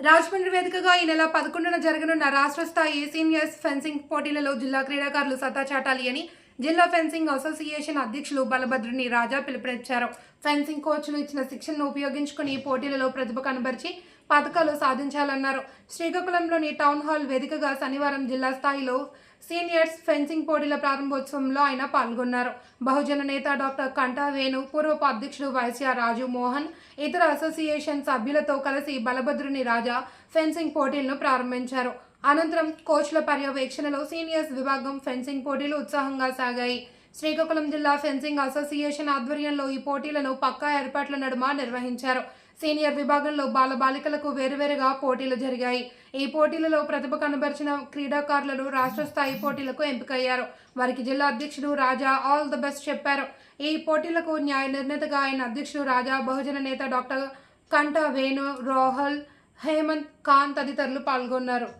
రాజమండ్రి వేదికగా ఈ నెల పదకొండున జరగనున్న రాష్ట్ర స్థాయి సీనియర్స్ ఫెన్సింగ్ పోటీలలో జిల్లా క్రీడాకారులు సత్తా చాటాలి అని జిల్లా ఫెన్సింగ్ అసోసియేషన్ అధ్యక్షులు బలభద్రుని రాజా పిలుపునిచ్చారు. ఫెన్సింగ్ కోచ్లు ఇచ్చిన శిక్షణను ఉపయోగించుకుని పోటీలలో ప్రతిభ కనబరిచి పథకాలు సాధించాలన్నారు. శ్రీకాకుళంలోని టౌన్ హాల్ వేదికగా శనివారం జిల్లా స్థాయిలో సీనియర్స్ ఫెన్సింగ్ పోటీల ప్రారంభోత్సవంలో ఆయన పాల్గొన్నారు. బహుజన నేత డాక్టర్ కంటా వేణు పూర్వపు అధ్యక్షుడు వైశ్య రాజు మోహన్ ఇతర అసోసియేషన్ సభ్యులతో కలిసి బలభద్రుని రాజా ఫెన్సింగ్ పోటీలను ప్రారంభించారు. అనంతరం కోచ్ల పర్యవేక్షణలో సీనియర్స్ విభాగం ఫెన్సింగ్ పోటీలు ఉత్సాహంగా సాగాయి. శ్రీకాకుళం జిల్లా ఫెన్సింగ్ అసోసియేషన్ ఆధ్వర్యంలో ఈ పోటీలను పక్కా ఏర్పాట్ల నడుమ నిర్వహించారు. సీనియర్ విభాగంలో బాలబాలికలకు వేరువేరుగా పోటీలు జరిగాయి. ఈ పోటీలలో ప్రతిభ కనబరిచిన క్రీడాకారులు రాష్ట్ర స్థాయి పోటీలకు ఎంపికయ్యారు. వారికి జిల్లా అధ్యక్షుడు రాజా ఆల్ ద బెస్ట్ చెప్పారు. ఈ పోటీలకు న్యాయ నిర్ణేతగా ఆయన అధ్యక్షుడు రాజా బహుజన నేత డాక్టర్ కంట వేణు రోహల్ హేమంత్ ఖాన్ తదితరులు పాల్గొన్నారు.